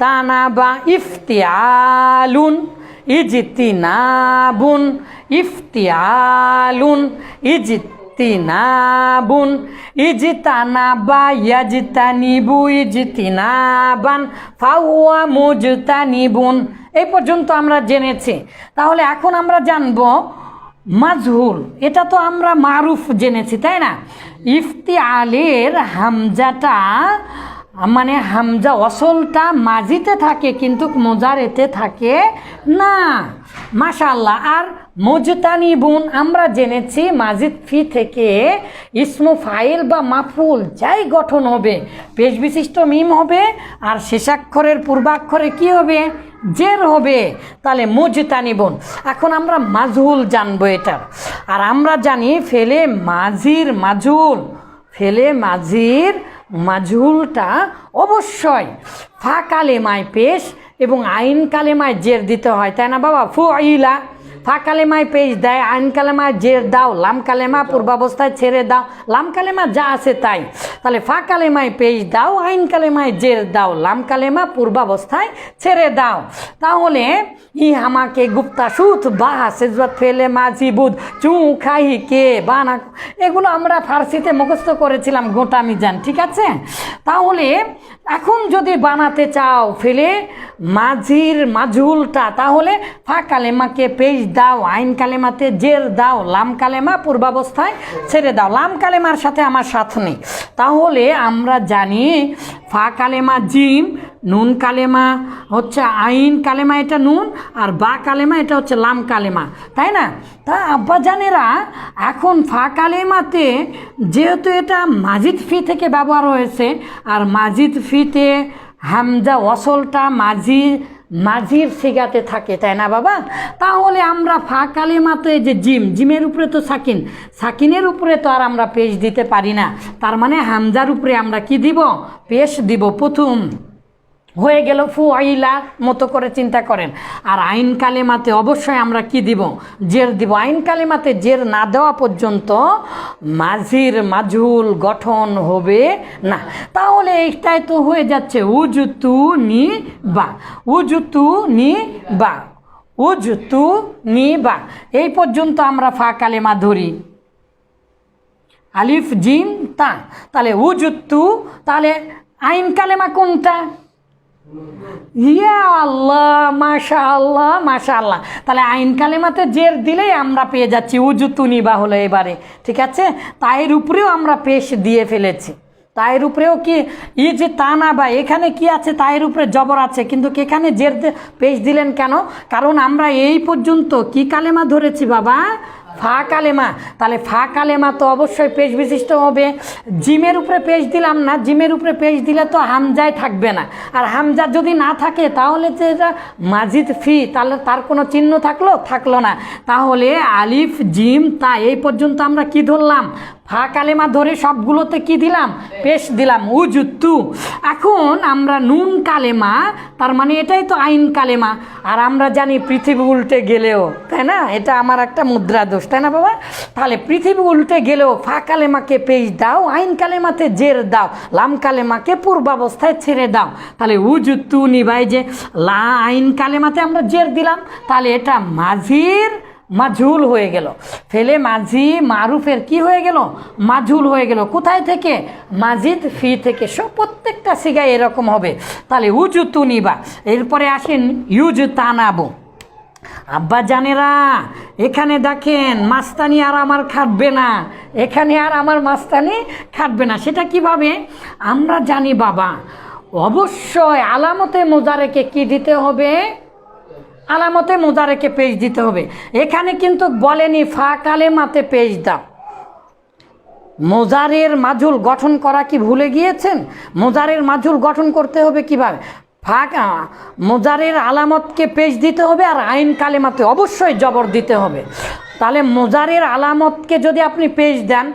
তানাবা ইফতিয়ালুন ইজতিনাবুন ইফতিয়ালুন ইজতিনাবুন, ইজতানাবা ইয়াজতানিবু ইজতিনাবান ফাওয়া মুজতানিবুন। এই পর্যন্ত আমরা জেনেছি। তাহলে এখন আমরা জানব মাজহুল এটা তো আমরা মারুফ জেনেছি, তাই না? ইফতি আলের হামজাটা মানে হামজা অসলটা মাঝিতে থাকে কিন্তু মোজারেতে থাকে না। মাশাল্লাহ আর মজতানি বুন আমরা জেনেছি মাজিদ ফি থেকে ইসমু ফাইল বা মাফুল যাই গঠন হবে পেশ বিশিষ্ট মিম হবে, আর শেষাক্ষরের পূর্বাক্ষরে কি হবে? জের হবে। তাহলে মুজতানি বোন এখন আমরা মাজহুল জানব এটার। আর আমরা জানি ফেলে মাঝির মাজহুল, ফেলে মাঝির মাজহুলটা অবশ্যই। ফা কালেমায় পেশ এবং আইন কালেমায় জের দিতে হয়, তাই না বাবা? ফু ইলা ফা কালেমায় পেশ দেয়, আইন কালেমায় জের দাও, লাম কালেমা পূর্বাবস্থায় ছেড়ে দাও। লাম কালেমা যা আছে তাই। তাহলে ফা কালেমায় পেশ দাও, আইন কালেমায় জের দাও, লাম কালেমা পূর্বাবস্থায় ছেড়ে দাও। তাহলে ই আমাকে গুপ্তা সুত বা সেজবাত ফেলে মাঝি বুধ, চু খাই কে, বানা এগুলো আমরা ফার্সিতে মুখস্থ করেছিলাম, গোটা মিজান, ঠিক আছে? তাহলে এখন যদি বানাতে চাও, ফেলে মাঝির মাঝুলটা তাহলে ফা কালেমাকে পেশ দাও, আইন কালেমাতে জের দাও, লাম কালেমা পূর্বাবস্থায় ছেড়ে দাও। লাম কালেমার সাথে আমার সাথ নেই। তাহলে আমরা জানি ফা কালেমা জিম, নুন কালেমা হচ্ছে আইন কালেমা এটা নুন, আর বা কালেমা এটা হচ্ছে লাম কালেমা। তাই না? তা আব্বা আব্বাজানেরা এখন ফা কালেমাতে যেহেতু এটা মাজিদ ফি থেকে ব্যবহার হয়েছে, আর মাজিদ ফিতে হামজা অসলটা মাঝির মাঝির সিগাতে থাকে, তাই না বাবা? তাহলে আমরা ফা কালেমাতে যে জিম, জিমের উপরে তো সাকিন, সাকিনের উপরে তো আর আমরা পেশ দিতে পারি না। তার মানে হামজার উপরে আমরা কি দিব? পেশ দিব প্রথম। হয়ে গেল ফু আইলা মতো করে চিন্তা করেন। আর আইন কালেমাতে অবশ্যই আমরা কি দিব? জের দিব। আইন কালেমাতে জের না দেওয়া পর্যন্ত মাঝির মাঝুল গঠন হবে না। তাহলে এইটাই তো হয়ে যাচ্ছে। উজুতু নি বা। উজুতু নি বা। উজুতু নি বা। এই পর্যন্ত আমরা ফা কালেমা ধরি। আলিফ, জিম, তা। তাহলে উজুত্তু তাহলে আইন কালেমা কোনটা? ইয়া আল্লাহ মাশা আল্লাহ মাশা আল্লাহ তাহলে আইন কালেমাতে জের দিলেই আমরা পেয়ে যাচ্ছি। উজুতু নিবা হলো এবারে, ঠিক আছে? তাইর উপরেও আমরা পেশ দিয়ে ফেলেছি। তাইর উপরেও কি ই যে তা না বা, এখানে কি আছে? তাইর উপরে জবর আছে। কিন্তু এখানে জের পেশ দিলেন কেন? কারণ আমরা এই পর্যন্ত কি কালেমা ধরেছি বাবা? ফা কালেমা তাহলে ফা কালেমা তো অবশ্যই পেশ বিশিষ্ট হবে। জিমের উপরে পেশ দিলাম না, জিমের উপরে পেশ দিলে তো হামজায় থাকবে না। আর হামজা যদি না থাকে, তাহলে যে মাজিদ ফি, তাহলে তার কোনো চিহ্ন থাকল? থাকল না। তাহলে আলিফ, জিম, তা, এই পর্যন্ত আমরা কি ধরলাম? ফা কালেমা ধরে সবগুলোতে কি দিলাম? পেশ দিলাম। উজুত্তু এখন আমরা নুন কালেমা, তার মানে এটাই তো আইন কালেমা। আর আমরা জানি পৃথিবী উল্টে গেলেও, তাই না? এটা আমার একটা মুদ্রা দোষ, তাই না বাবা? তাহলে পৃথিবী উল্টে গেলেও ফা কালেমাকে পেশ দাও, আইন কালেমাতে জের দাও, লাম কালেমাকে পূর্বাবস্থায় ছেড়ে দাও। তাহলে উজুত্তু নিবাই যে লা আইন কালেমাতে আমরা জের দিলাম। তাহলে এটা মাঝির মাঝুল হয়ে গেল। ফেলে মাঝি মারুফের কি হয়ে গেল? মাঝুল হয়ে গেল। কোথায় থেকে? মাজিদ ফি থেকে। সব প্রত্যেকটা সিগায় এরকম হবে। তাহলে উজু তুনিবা এরপরে আসেন ইউজু তানাবো। আব্বা জানেরা, এখানে দেখেন মাস্তানি আর আমার খাটবে না। এখানে আর আমার মাস্তানি খাটবে না। সেটা কীভাবে? আমরা জানি বাবা। অবশ্যই আলামতে মোজারেকে কি দিতে হবে? আলামতে মোজারেকে পেজ দিতে হবে। এখানে কিন্তু বলেনি ফা কালেমাতে পেজ দাও। মোজারের মাঝুল গঠন করা কি ভুলে গিয়েছেন? মোজারের মাঝুল গঠন করতে হবে কীভাবে? ফাঁক মোজারের আলামতকে পেজ দিতে হবে আর আইন কালেমাতে অবশ্যই জবর দিতে হবে। তাহলে মোজারের আলামতকে যদি আপনি পেজ দেন,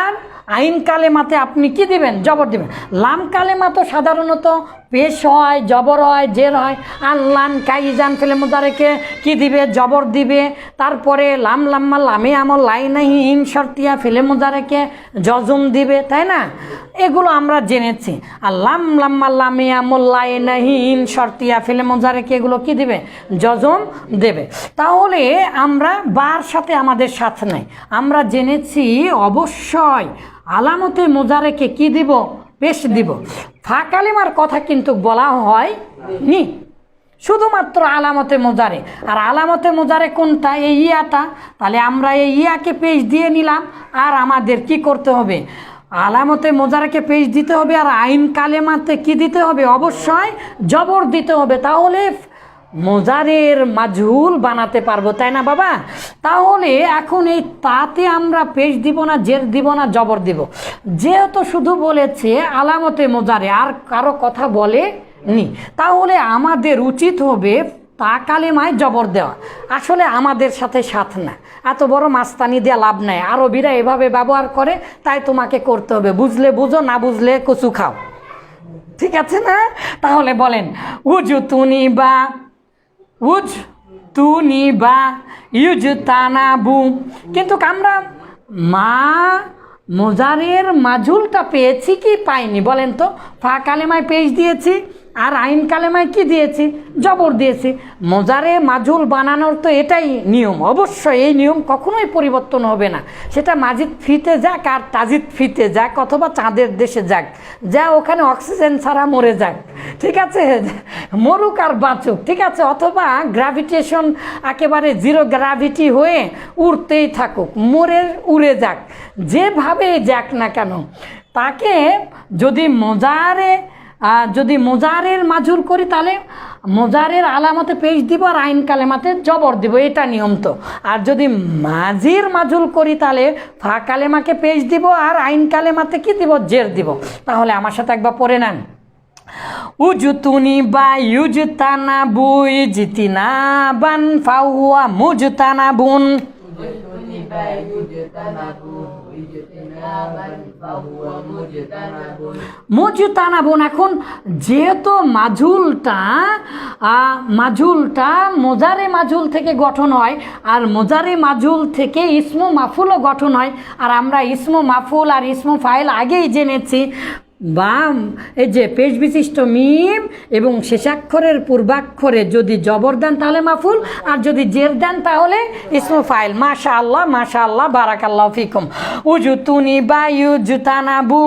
আর আইন কালেমাতে আপনি কি দিবেন? জবর দিবেন। লাম কালেমা তো সাধারণত পেশ হয়, জবর হয়, জের হয়। আনলান কাইজান ফেলে মুদারেকে কি দিবে? জবর দিবে। তারপরে লাম লাম্মা লামে আমল লাই নাহি ইন শর্তিয়া ফেলে মুদারেকে জজম দিবে, তাই না? এগুলো আমরা জেনেছি। আর লাম লাম্মা লামে আমল লাই নাহি ইন শর্তিয়া ফেলে মুদারেকে এগুলো কি দিবে? জজম দেবে। তাহলে আমরা বার সাথে আমাদের সাথ নাই। আমরা জেনেছি অবশ্যই আলামতে মোজারেকে কি দিব? পেশ দিব। ফাঁকালিমার কথা কিন্তু বলা হয় নি শুধুমাত্র আলামতে মোজারে আর আলামতে মোজারে কোনটা? এই ইয়াটা। তাহলে আমরা এই ইয়াকে পেশ দিয়ে নিলাম। আর আমাদের কি করতে হবে? আলামতে মোজারাকে পেশ দিতে হবে। আর আইন কালেমাতে কি দিতে হবে? অবশ্যই জবর দিতে হবে। তাহলে মোজারের মাজহুল বানাতে পারব, তাই না বাবা? তাহলে এখন এই তাতে আমরা পেশ দিব না জের দিব না, জবর দিব। যেহেতু শুধু বলেছে আলামতে মোজারে, আর কারও কথা বলে নি তাহলে আমাদের উচিত হবে তা কালেমায় জবর দেওয়া। আসলে আমাদের সাথে সাথ না। এত বড় মাস্তানি দেওয়া লাভ নাই। আরবিরা এভাবে ব্যবহার করে, তাই তোমাকে করতে হবে। বুঝলে বুঝো, না বুঝলে কচু খাও। ঠিক আছে না? তাহলে বলেন, উজু তুনি বা উজ তুনি বা ইউজ তানা বু। কিন্তু আমরা মা মোজারের মাঝুলটা পেয়েছি কি পাইনি বলেন তো? ফা কালেমায় পেজ দিয়েছি আর আইন কালেমায় কি দিয়েছি? জবর দিয়েছি। মোজারে মাজুল বানানোর তো এটাই নিয়ম। অবশ্যই এই নিয়ম কখনোই পরিবর্তন হবে না। সেটা মাজিদ ফিতে যাক আর তাজিদ ফিতে যাক অথবা চাঁদের দেশে যাক। যা ওখানে অক্সিজেন ছাড়া মরে যাক। ঠিক আছে? মরুক আর বাঁচুক, ঠিক আছে? অথবা গ্র্যাভিটেশন একেবারে জিরো গ্র্যাভিটি হয়ে উড়তেই থাকুক মরে উড়ে যাক, যেভাবে যাক না কেন, তাকে যদি মজারে যদি মোজারের মাজুর করি, তাহলে মোজারের আলামতে পেজ দিব আর আইন কালেমাতে জবর দিব, এটা নিয়ম তো। আর যদি মাঝির মাজুল করি, তাহলে ফা কালেমাকে পেজ দিব আর আইন কালেমাতে কি দিব? জের দিব। তাহলে আমার সাথে একবার পড়ে নেন। উজুতুনি বা ইউজতানা বুই জিতিনা বান ফাউয়া মুজতানা বুন। মজুতানাবন এখন যেহেতু মাঝুলটা আহ, মাঝুলটা মোজারে মাঝুল থেকে গঠন হয় আর মোজারে মাঝুল থেকে ইসমু মাফুলও গঠন হয় আর আমরা ইসমু মাফুল আর ইসমু ফাইল আগেই জেনেছি। বাম, এই যে পেশ বিশিষ্ট মিম এবং শেষাক্ষরের পূর্বাক্ষরে যদি জবর দেন তাহলে মাফুল, আর যদি জের দেন তাহলে ইসমু ফাইল। মাশা আল্লাহ মাশা আল্লাহ বারাকাল্লাহ ফিকুম। উজুতুনি বা ইউজুতানাবু